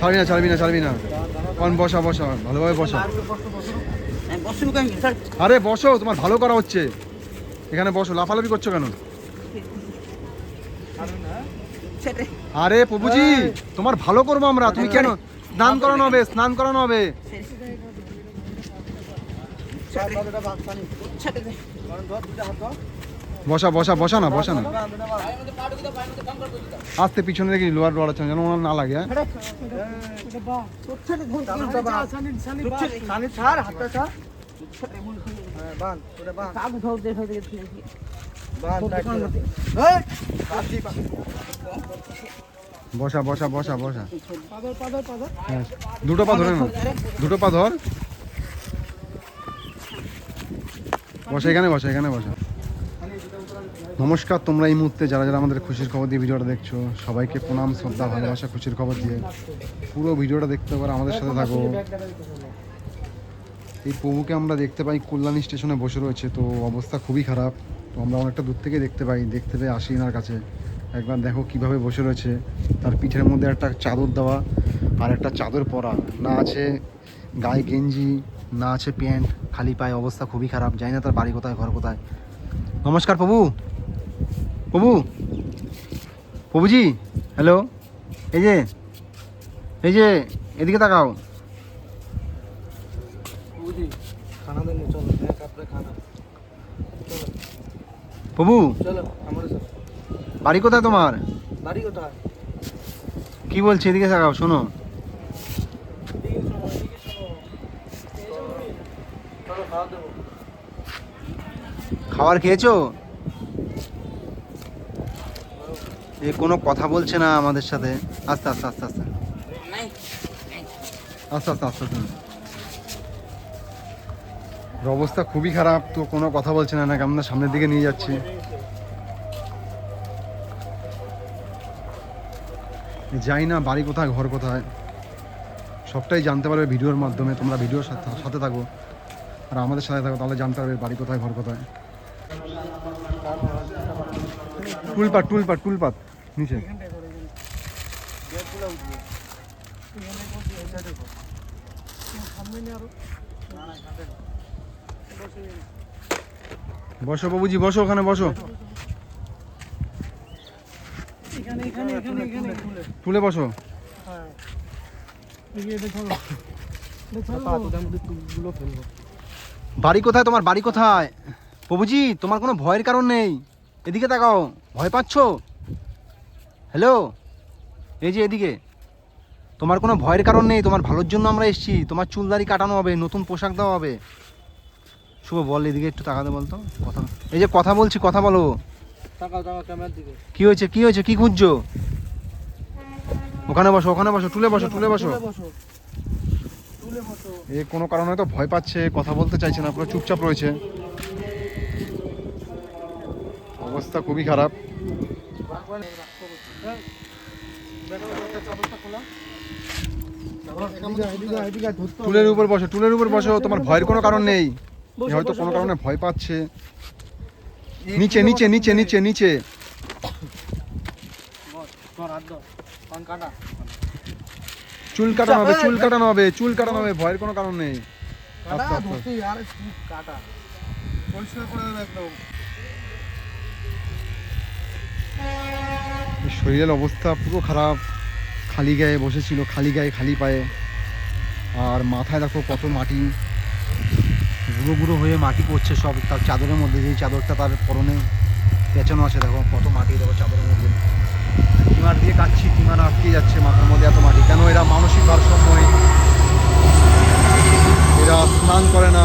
ছাড়বি না ছাড়বি না ছাড়বি না। কন বসা বসা, ভালোভাবে বসা। আরে বসো, তোমার ভালো করা হচ্ছে। এখানে বসো, লাফালাফি করছ কেন? আরে প্রভুজি, তোমার ভালো করব আমরা। তুমি কেন? স্নান করানো হবে, স্নান করানো হবে। ছেড়ে। বসা বসা বসা না বসা না। আস্তে পিছনে দেখি লোয়ার ডোয়ার যেন ওনার না লাগে হ্যাঁ। বসা বসা বসা বসা। হ্যাঁ। দুটো পা ধরে না দুটো পা ধর। বসা, এখানে বসা এখানে বসা। নমস্কার, তোমরা এই মুহূর্তে যারা যারা আমাদের খুশির খবর দিয়ে ভিডিওটা দেখছ, সবাইকে প্রণাম, শ্রদ্ধা, ভালোবাসা, খুশির খবর দিয়ে পুরো ভিডিওটা দেখতে পারো, আমাদের সাথে থাকো। এই প্রভুকে আমরা দেখতে পাই, কল্যাণী স্টেশনে বসে রয়েছে, তো অবস্থা খুবই খারাপ। তো আমরা অনেকটা দূর থেকে দেখতে পাই, দেখতে পেয়ে আসি এনার কাছে। একবার দেখো কীভাবে বসে রয়েছে, তার পিঠের মধ্যে একটা চাদর দেওয়া আর একটা চাদর পরা। না আছে গায়ে গেঞ্জি, না আছে প্যান্ট, খালি পায়ে অবস্থা খুবই খারাপ, জানি না তার বাড়ি কোথায়, ঘর কোথায়। নমস্কার প্রভু। প্রভু প্রভুজি হ্যালো এই যে এই যে এদিকে তাকাও। প্রভু বাড়ি কোথায় তোমার? বাড়ি কোথায়? কি বলছি এদিকে তাকাও শোনো। খাবার খেয়েছো? এ কোনো কথা বলছে না আমাদের সাথে? আস্তে আস্তে আস্তে আস্তে। আস্তে আস্তে আস্তে আস্তে। অবস্থা খুবই খারাপ, তো কোনো কথা বলছে না, নাকি আমরা সামনের দিকে নিয়ে যাচ্ছি? যাই না, বাড়ি কোথায়, ঘর কোথায়? সবটাই জানতে পারবে ভিডিওর মাধ্যমে, তোমরা ভিডিওর সাথে সাথে থাকো। আর আমাদের সাথে থাকো, তাহলে জানতে পারবে বাড়ি কোথায়, ঘর কোথায়। টুলপাত টুলপাত টুলপাত নিচে। বসো বাবুজি, বসো ওখানে, বসো। টুলে বসো। বাড়ি কোথায় তোমার? বাড়ি কোথায়? প্রভুজি তোমার কোনো ভয়ের কারণ নেই। এদিকে তাকাও। ভয় পাচ্ছো? হ্যালো? এই যে এদিকে। তোমার কোনো ভয়ের কারণ নেই তোমার ভালোর জন্য আমরা এসেছি। তোমার চুলদারি কাটানো হবে নতুন পোশাক দেওয়া হবে। শুভ বল এদিকে একটু তাকাতে বলতো। কথা এই যে কথা বলছি কথা বলো। কি হয়েছে কি হয়েছে কি খুঁজছো? ওখানে বসো ওখানে বসো। টুলে বসো। টুলে বসো। এ কোনো কারণে তো ভয় পাচ্ছে কথা বলতে চাইছে না পুরো চুপচাপ রয়েছে। অবস্থা খুবই খারাপ। টুলের উপর বসো, টুলের উপর বসো, তোমার ভয়ের কোনো কারণ নেই। হয়তো কোনো কারণে ভয় পাচ্ছে। নিচে নিচে নিচে নিচে নিচে। চুল কাটানো হবে, চুল কাটানো হবে, চুল কাটানো হবে, ভয়ের কোনো কারণ নেই। কাটা ধরতে পরিষ্কার করে দেবে একদম। শরীরের অবস্থা পুরো খারাপ। খালি গায়ে বসেছিল, খালি গায়ে খালি পায়ে। আর মাথায় দেখো কত মাটি। গুঁড়ো গুঁড়ো হয়ে মাটি পড়ছে সব, তার চাদরের মধ্যে, যেই চাদরটা তার পরনে পেঁচানো আছে দেখো, কত মাটি দেখো চাদরের মধ্যে। টিমার দিয়ে কাটছি, টিমার আটকে যাচ্ছে মাথার মধ্যে এত মাটি। কেন এরা মানসিক ভারসাম্যই এরা স্নান করে না,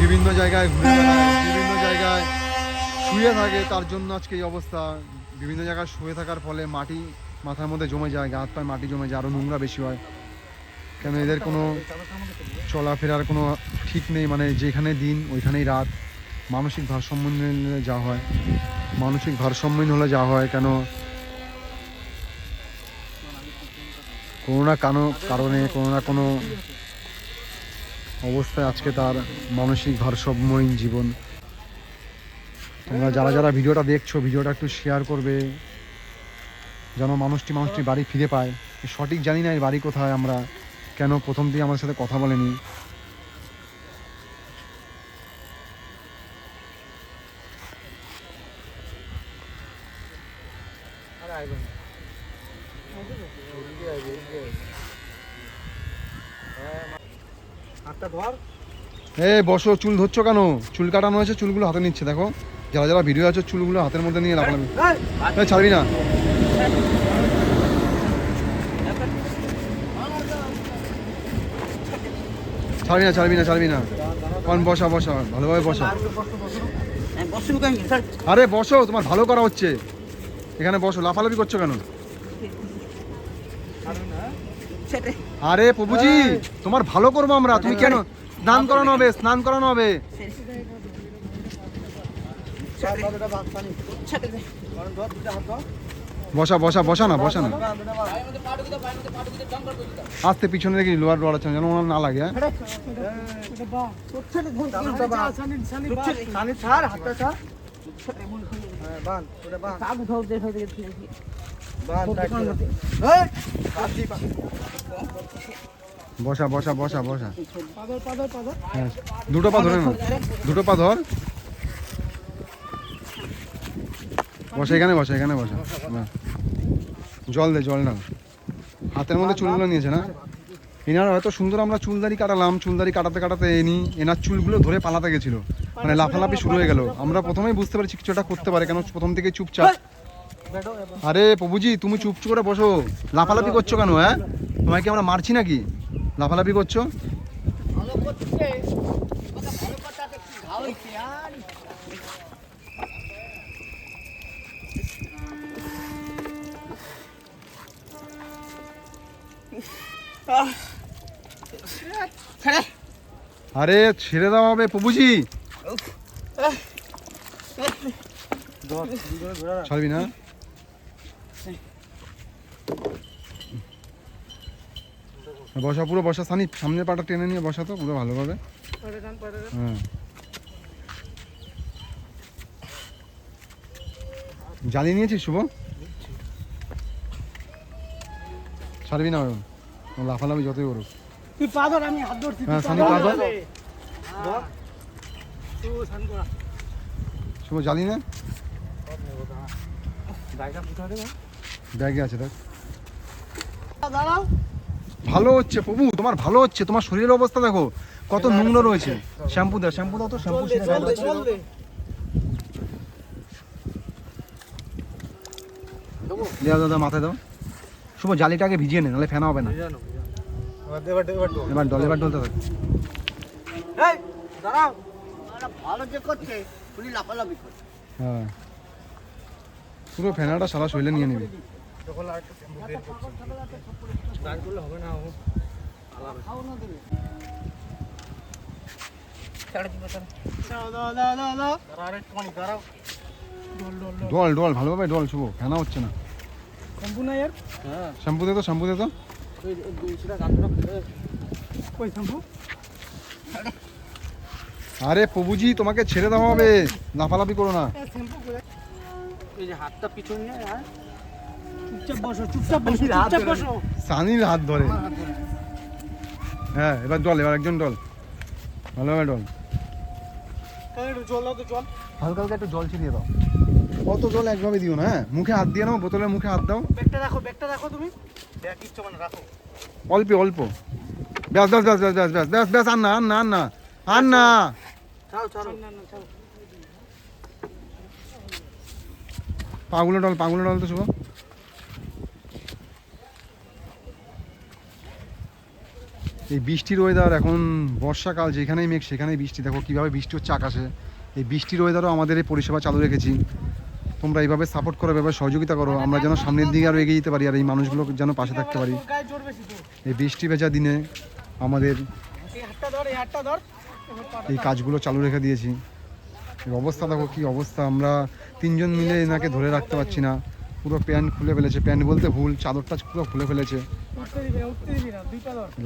বিভিন্ন জায়গায় ঘুরে বিভিন্ন জায়গায় শুয়ে থাকে, তার জন্য আজকে এই অবস্থা। বিভিন্ন জায়গায় শুয়ে থাকার ফলে মাটি মাথার মধ্যে জমে যায় গা হাত পায়ে, মাটি জমে যায় আরও নোংরা বেশি হয়। কেন এদের কোনো চলাফেরার কোনো ঠিক নেই মানে যেখানে দিন, ওইখানেই রাত। মানসিক ভারসাম্য হলে যা হয়। মানসিক ভারসাম্যহীন হলে যা হয়, কেন? কোনো না কানো কারণে কোনো না কোনো অবস্থায় আজকে তার মানসিক ভারসাম্যহীন জীবন। তোমরা যারা যারা ভিডিওটা দেখছ, ভিডিওটা একটু শেয়ার করবে, যেন মানুষটি মানুষটি বাড়ি ফিরে পায়। সঠিক জানি না এর বাড়ি কোথায় আমরা, কেন প্রথম দিয়ে আমাদের সাথে কথা বলেনি। বসো, চুল ধরছো কেন? চুল কাটানো হয়েছে, চুলগুলো হাতে নিচ্ছে, দেখো। যারা যারা ভিডিও আছে চুলগুলো হাতের মধ্যে নিয়ে এই, ছাড়বি না। ছাড়বি না ছাড়বি না ছাড়বি না। কন বসা বসা ভালোভাবে বসা। স্যার। আরে বসো তোমার ভালো করা হচ্ছে। এখানে বসো লাফালাফি করছ কেন? আরে প্রভুজি তোমার ভালো করব আমরা। তুমি কেন স্নান করানো হবে স্নান করানো হবে। বসা বসা বসা না বসা না। আস্তে পিছনে দেখি লোয়ার আছে যেন ওনার না লাগে হ্যাঁ? বসা বসা বসা বসা। হ্যাঁ, দুটো পা ধরে না দুটো পা ধর। বসা এখানে বসা এখানে বসা হ্যাঁ। জল দে জল না হাতের মধ্যে চুলগুলো নিয়েছে না এনার হয়তো সুন্দর আমরা চুলদারি কাটালাম চুলদারি কাটাতে কাটাতে এনি এনার চুলগুলো ধরে পালাতে গেছিল মানে লাফালাফি শুরু হয়ে গেল আমরা প্রথমেই বুঝতে পারছি কিছু একটা করতে পারে কেন প্রথম থেকে চুপচাপ আরে প্রভুজি তুমি চুপ করে বসো লাফালাফি করছ কেন হ্যাঁ তোমায় কি আমরা মারছি নাকি লাফালাফি করছ আরে, ছেড়ে দাও হবে প্রভুজি। ছাড়বি না? বসা, পুরো বসা সানি সামনের পাটা টেনে নিয়ে বসা তো, পুরো ভালোভাবে। হ্যাঁ। জ্বালিয়ে নিয়েছিস, শুভ? ছাড়বি না লাফালাফি যতই করুক। তুই পা ধর আমি হাত ধরছি হ্যাঁ সানি পা ধর। শুভ জ্বালিয়ে না। ব্যাগে আছে দেখ। ভালো হচ্ছে প্রভু তোমার ভালো হচ্ছে। তোমার শরীরের অবস্থা দেখো কত নোংরা রয়েছে। শ্যাম্পু দাও শ্যাম্পু দাও তো শ্যাম্পু দাও দাও মাথায় দাও। শুভ জালিটাকে ভিজিয়ে নে নাহলে ফেনা হবে না। এবার ডল এবার ডলতে থাক হ্যাঁ। পুরো ফেনাটা সারা শৈলে নিয়ে নিবি। ডল ডল ভালোভাবে ডল শুভ। ফেনা হচ্ছে না। কম্পু না এর হ্যাঁ, শ্যাম্পু দে তো শ্যাম্পু দে তো। ওই- শ্যাম্পু? আরে প্রভুজি তোমাকে ছেড়ে দেওয়া হবে। লাফালাফি করো না। এই যে হাতটা পিছন নিয়ে, হ্যাঁ, চুপচাপ বসো চুপচাপ বসো চুপচাপ বসো। সানির হাত ধরে। হ্যাঁ এবার ডল এবার একজন ডল ভালোভাবে একটু জল দাও তো জল। হালকা হালকা একটু জল ছিটিয়ে দাও। অত জল একভাবে দিও না হ্যাঁ? মুখে হাত দিয়ে নাও বোতলের মুখে হাত দাও। ব্যাগটা রাখো ব্যাগটা রাখো তুমি। দেখ, কিচ্ছু মানে রাখো। অল্প অল্প। ব্যাস ব্যাস ব্যাস ব্যাস ব্যাস ব্যাস ব্যাস ব্যাস আর না আর না আর না আর না না ছাড়ো। পাগুলো ডল পাগুলো ডল তো শুভ। এই বৃষ্টির ওয়েদার এখন বর্ষাকাল যেখানেই মেঘ সেখানেই বৃষ্টি। দেখো কীভাবে বৃষ্টি হচ্ছে আকাশে। এই বৃষ্টির ওয়েদারও আমাদের এই পরিষেবা চালু রেখেছি। তোমরা এইভাবে সাপোর্ট করো এভাবে সহযোগিতা করো, আমরা যেন সামনের দিকে আরও এগিয়ে যেতে পারি আর এই মানুষগুলো যেন পাশে থাকতে পারি। এই বৃষ্টি ভেজা দিনে আমাদের এই কাজগুলো চালু রেখে দিয়েছি। অবস্থা দেখো কি অবস্থা, আমরা তিনজন মিলে এনাকে ধরে রাখতে পারছি না। পুরো প্যান্ট খুলে ফেলেছে, প্যান্ট বলতে ভুল, চাদরটা পুরো খুলে ফেলেছে।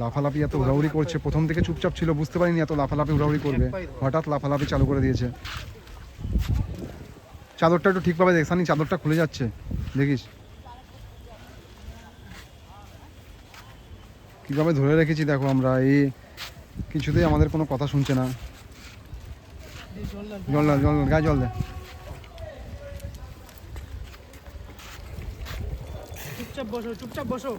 লাফালাফি এত হুড়াহুড়ি করছে, প্রথম থেকে চুপচাপ ছিল, বুঝতে পারিনি এত লাফালাফি হুড়াহুড়ি করবে। হঠাৎ লাফালাফি চালু করে দিয়েছে। চাদরটা একটু ঠিকভাবে দেখ সানি চাদরটা খুলে যাচ্ছে। দেখিস। কীভাবে ধরে রেখেছি দেখো আমরা এই কিছুতেই আমাদের কোনো কথা শুনছে না। জল লাগবে জল গায়ে জল দে। চুপচাপ বসো চুপচাপ বসো।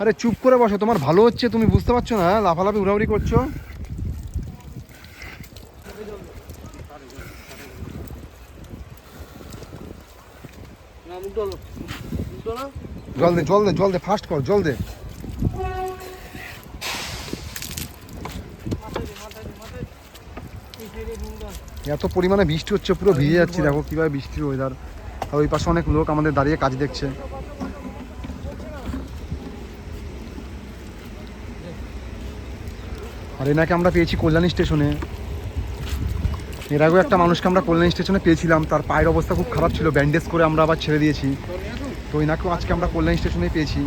আরে চুপ করে বসো তোমার ভালো হচ্ছে তুমি বুঝতে পারছ না? লাফালাফি উড়াউড়ি করছ না মুখ ডলো মুখ ডলো জল দে জল দে জল দে ফাস্ট কর জল দে এত পরিমাণে বৃষ্টি হচ্ছে, পুরো ভিজে যাচ্ছি, দেখো কীভাবে বৃষ্টির ওয়েদার আর ওই পাশে অনেক লোক আমাদের দাঁড়িয়ে কাজ দেখছে। আর এনাকে আমরা পেয়েছি কল্যাণী স্টেশনে। এর আগেও একটা মানুষকে আমরা কল্যাণ স্টেশনে পেয়েছিলাম, তার পায়ের অবস্থা খুব খারাপ ছিল ব্যান্ডেজ করে আমরা আবার ছেড়ে দিয়েছি। তো এনাকেও আজকে আমরা কল্যাণ স্টেশনে পেয়েছি।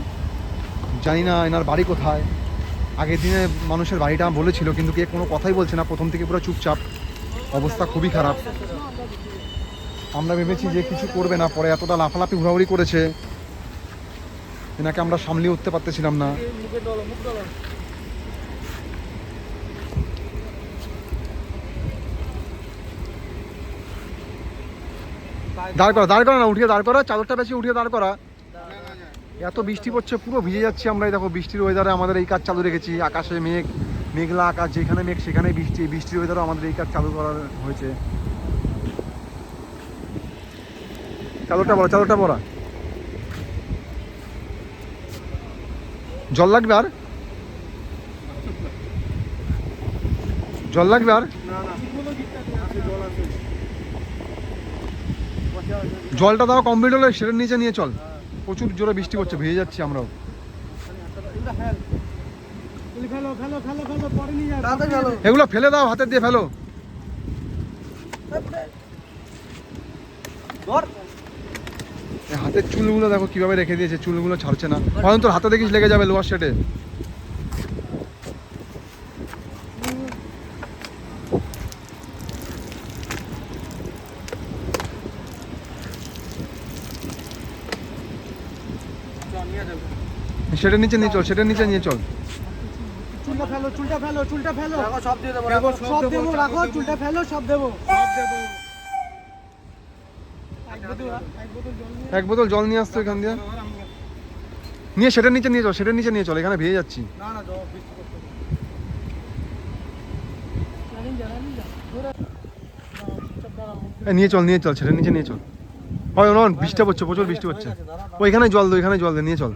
জানি না এনার বাড়ি কোথায়। আগের দিনে মানুষের বাড়িটা বলেছিল, কিন্তু কে কোনো কথাই বলছে না, প্রথম থেকে পুরো চুপচাপ। অবস্থা খুবই খারাপ। আমরা ভেবেছি যে কিছু করবে না, পরে এতটা লাফালাফি ঘোরাঘুরি করেছে। এনাকে আমরা সামলিয়ে উঠতে পারতেছিলাম না মুখে ডলো মুখ ডলো দাঁড় করা দাঁড় করা না, উঠিয়ে দাঁড় করা, চাদরটা বেশি উঠিয়ে দাঁড় করা। এত বৃষ্টি পড়ছে, পুরো ভিজে যাচ্ছি আমরা দেখো বৃষ্টির ওয়েদারে আমাদের এই কাজ চালু রেখেছি, আকাশে মেঘ, মেঘলা আকাশ, যেখানে মেঘ সেখানে বৃষ্টি বৃষ্টির ওয়েদারও আমাদের এই কাজ চালু করা হয়েছে। চাদরটা বড় চাদরটা বড়া জল লাগবে আর? জল লাগবে আর না না আছে জল আছে বসে আছে জলটা দাও কমপ্লিট হলে সেটার নিচে নিয়ে চল। প্রচুর জোরে বৃষ্টি করছে ভিজে যাচ্ছি আমরাও। এগুলো ফেলে দাও হাতে দিয়ে ফেলো। হাতের চুলগুলো দেখো কীভাবে রেখে দিয়েছে, চুলগুলো ছাড়ছে না। হয়তো হাতে দেখিস লেগে যাবে লোয়ার সেটে সেটার নিচে নিয়ে চল সেটার নিচে নিয়ে চল। চুলটা ফেলো চুলটা ফেলো চুলটা ফেলো। সব দিয়ে দেবো দেবো, সব দেবো রাখো চুলটা ফেলো সব দেবো। এক বোতল জল নিয়ে আসতো এখান দিয়ে। নিয়ে সেটার নিচে নিয়ে চল সেটার নিচে নিয়ে চল এখানে ভিজে যাচ্ছি। নিয়ে চল নিয়ে চল সেটার নিচে নিয়ে চল। হয় নন বৃষ্টি পড়ছে প্রচুর বৃষ্টি হচ্ছে ওইখানে জল দে ওইখানে জল দে নিয়ে চল।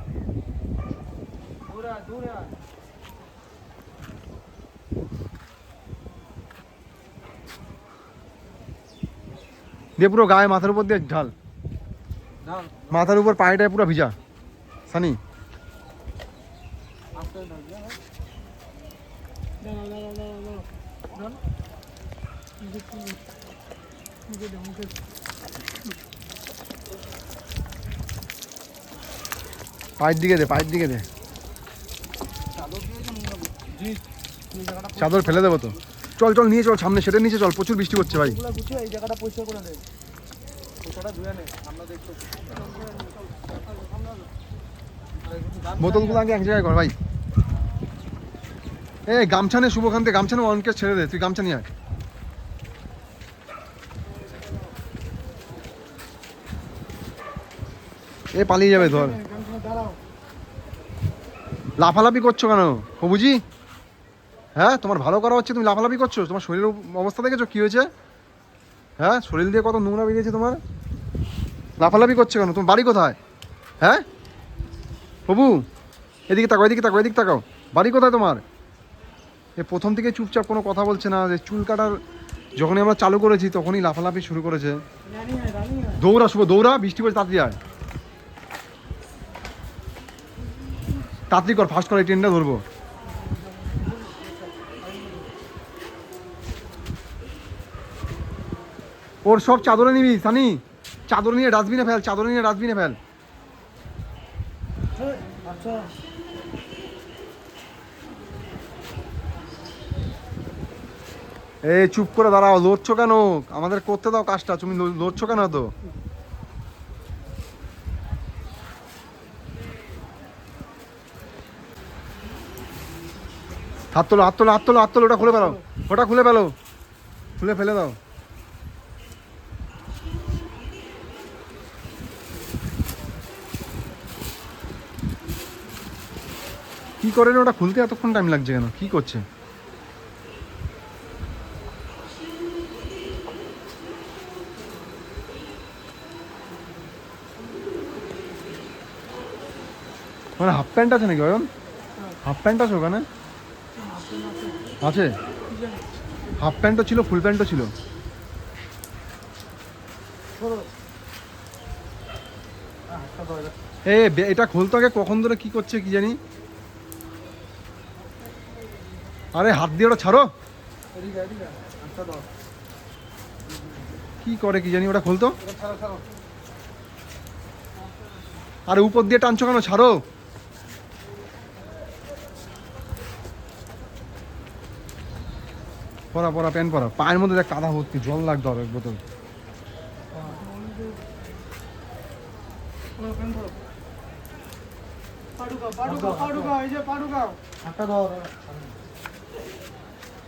দিয়ে পুরো গায়ে মাথার উপর দিয়ে ঢাল। মাথার উপর পায়েটায় পুরো ভিজা। সানি। আস্তে থাকবে, হ্যাঁ? দাঁড়াও দাঁড়াও দাঁড়াও দাঁড়াও দাঁড়াও মুখে চুল মুখে দে মুখে দে। পায়ের দিকে দে পায়ের দিকে দে। চাদর ফেলে দেবো তো। চল চল নিয়ে চল সামনে সেটার নিচে চল প্রচুর বৃষ্টি হচ্ছে ভাই। এই জায়গাটা পরিষ্কার করে বোতলগুলো আগে এক জায়গায় কর ভাই। এ গামছা নে শুভখান থেকে গামছা নে অনকে ছেড়ে দে তুই গামছা নিয়ে আয়। এ পালিয়ে যাবে ধর। লাফালাফি করছ কেন? বুঝি হ্যাঁ তোমার ভালো করা হচ্ছে, তুমি লাফালাফি করছ? তোমার শরীরের অবস্থা দেখেছ? কি হয়েছে? হ্যাঁ শরীর দিয়ে কত নোংরা বেরিয়েছে তোমার? লাফালাফি করছ কেন? তোমার বাড়ি কোথায়? হ্যাঁ? বাবু এদিকে তাকাও এদিকে তাকাও এদিকে তাকাও। বাড়ি কোথায় তোমার? এ প্রথম থেকে চুপচাপ কোনো কথা বলছে না, যে চুল কাটার যখনই আমরা চালু করেছি, তখনই লাফালাফি শুরু করেছে। দৌড়া, শুভ, দৌড়া, বৃষ্টি পড়ে তাড়াতাড়ি আয়। তাড়াতাড়ি কর ফার্স্ট কর এই ট্রেনটা ধরবো। ওর সব চাদরে নিবি, সানি। চাদর নিয়ে ডাস্টবিনে ফেল, চাদর নিয়ে ডাস্টবিনে ফেল। এই চুপ করে দাঁড়াও, লড়ছো কেন? আমাদের করতে দাও কাজটা, তুমি লড়ছো কেন তো হাত তোলো হাত তোলো হাত তোলো হাত তোলো ওটা খুলে ফেলো। ওটা খুলে ফেলো। খুলে ফেলে দাও। কি করে ওটা? খুলতে এতক্ষণ টাইম লাগছে কেন? কি করছে? মানে হাফ প্যান্ট আছে নাকি অয়ন? হাফ প্যান্ট আছে ওখানে? আছে? হাফ প্যান্টও ছিল ফুল প্যান্টও ছিল? এ এটা খুলতো আগে, কখন ধরে কি করছে কি জানি? আরে, হাত দিয়ে ওটা ছাড়ো। কি করে কি জানি, ওটা খুলতো আরে, উপর দিয়ে টানছো কেন? ছাড়ো। পরা পরা প্যান্ট পরা। পায়ের মধ্যে দেখ কাদা ভর্তি জল লাগতো আর এক বোতল। পাডুকা পাডুকা পাডুকা এই যে পাডুকা। হাতটা দাও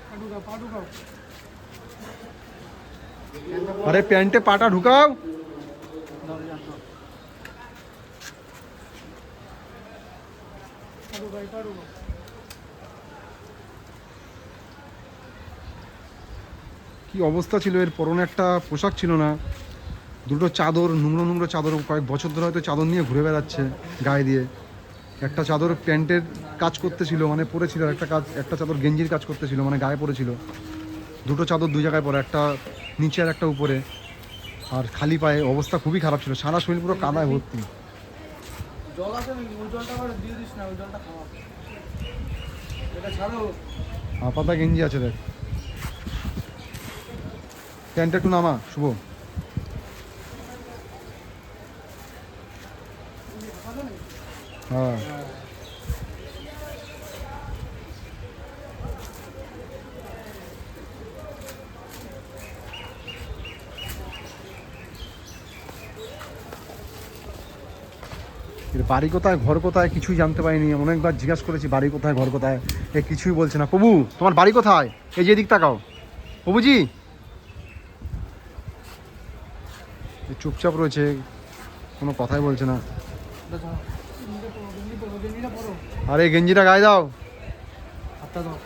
পাডুকা পাডুকা। আরে প্যান্টে পাটা ঢুকাও। এই কি অবস্থা ছিল? এর পরনে একটা পোশাক ছিল না। দুটো চাদর নোংরো নোংরো চাদর কয়েক বছর ধরে হয়তো চাদর নিয়ে ঘুরে বেড়াচ্ছে গায়ে দিয়ে। একটা চাদর প্যান্টের কাজ করতেছিল মানে পরেছিল একটা কাজ একটা চাদর গেঞ্জির কাজ করতেছিল মানে গায়ে পড়েছিল। দুটো চাদর দুই জায়গায় পরে একটা নিচে আর একটা উপরে। আর খালি পায়ে অবস্থা খুবই খারাপ ছিল সারা শরীর পুরো কাদায় ভর্তি। আপাতা গেঞ্জি আছে দেখ। প্যান্টটা একটু নামা শুভ হ্যাঁ বাড়ি কোথায়, ঘর কোথায়, কিছুই জানতে পারিনি। অনেকবার জিজ্ঞাসা করেছি, বাড়ি কোথায়, ঘর কোথায়? এ কিছুই বলছে না। প্রভু, তোমার বাড়ি কোথায়? এই যে দিক তাকাও। প্রভুজি এ চুপচাপ রয়েছে কোনো কথাই বলছে না। আরে গেঞ্জিটা গায়ে দাও। হাতটা দাও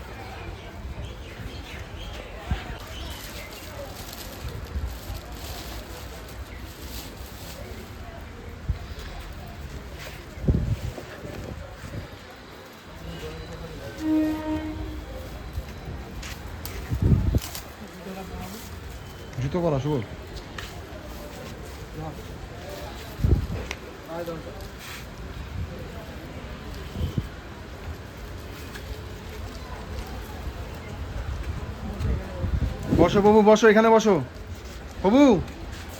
জুতো পরা শুভ আয় দাও বসো, বাবু, বসো, এখানে বসো। বাবু,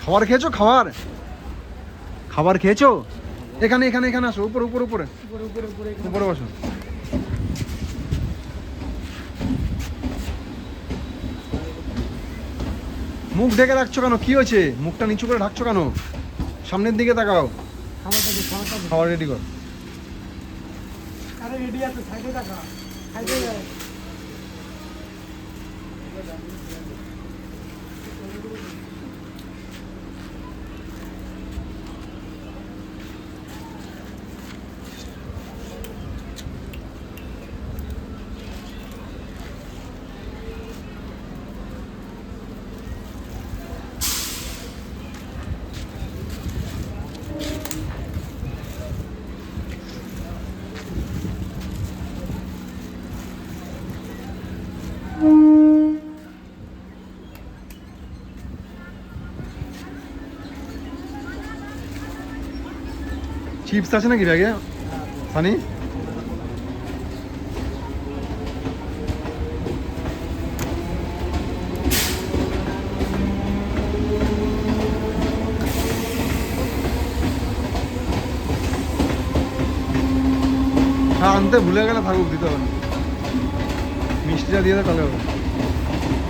খাবার খেয়েছো? খাবার? খাবার খেয়েছো? এখানে এখানে এখানে আসো, উপরে উপরে উপরে। উপরে বসো। মুখ ঢেকে রাখছো কেন? কি হয়েছে? মুখটা নিচু করে ঢাকছো কেন? সামনের দিকে তাকাও। খাবার রেডি কর। রেডি আছে চিপস আছে নাকি ব্যাগে সানি? হ্যাঁ আনতে ভুলে গেলে থাকুক দিতে হবে। মিষ্টিটা দিয়ে দেয় তাহলে। হবে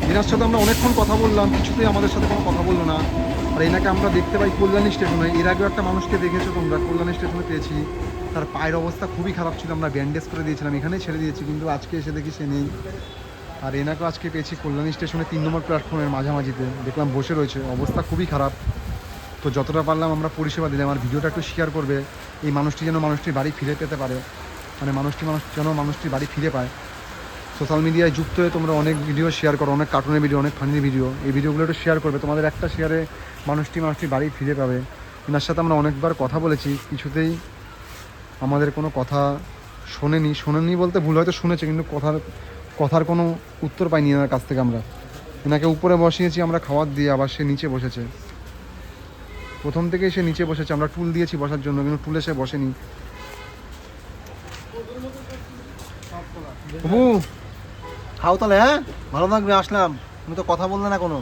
দিনার সাথে আমরা অনেকক্ষণ কথা বললাম, কিছুতেই আমাদের সাথে কোনো কথা বলল না। আর এনাকে আমরা দেখতে পাই কল্যাণী স্টেশনে। এর আগেও একটা মানুষকে দেখেছ তোমরা? কল্যাণী স্টেশনে পেয়েছি। তার পায়ের অবস্থা খুবই খারাপ ছিল, আমরা ব্যান্ডেজ করে দিয়েছিলাম, এখানেই ছেড়ে দিয়েছি, কিন্তু আজকে এসে দেখি সে নেই। আর এনাকেও আজকে পেয়েছি কল্যাণী স্টেশনে তিন নম্বর প্ল্যাটফর্মের মাঝামাঝিতে। দেখলাম বসে রয়েছে, অবস্থা খুবই খারাপ। তো যতটা পারলাম আমরা পরিষেবা দিলাম, আর ভিডিওটা একটু শেয়ার করবে। এই মানুষটি যেন মানুষটির বাড়ি ফিরে পেতে পারে। মানে মানুষটি মানুষ যেন মানুষটির বাড়ি ফিরে পায়। সোশ্যাল মিডিয়ায় যুক্ত হয়ে তোমরা অনেক ভিডিও শেয়ার করো, অনেক কার্টুনের ভিডিও অনেক ফানি ভিডিও এই ভিডিওগুলো একটু শেয়ার করবে। তোমাদের একটা শেয়ারে মানুষটি মানুষটি বাড়ি ফিরে পাবে। এনার সাথে আমরা অনেকবার কথা বলেছি। কিছুতেই আমাদের কোনো কথা শোনেনি। শোনেনি বলতে ভুল হয়তো শুনেছে, কিন্তু কথার কথার কোনো উত্তর পাইনি এনার কাছ থেকে আমরা। এনাকে উপরে বসিয়েছি, আমরা খাবার দিয়ে আবার সে নিচে বসেছে। প্রথম থেকেই সে নিচে বসেছে। আমরা টুল দিয়েছি বসার জন্য, কিন্তু টুলে সে বসেনি। খাও তাহলে হ্যাঁ? ভালো থাকবে আসলাম। তুমি তো কথা বললে না কোনো।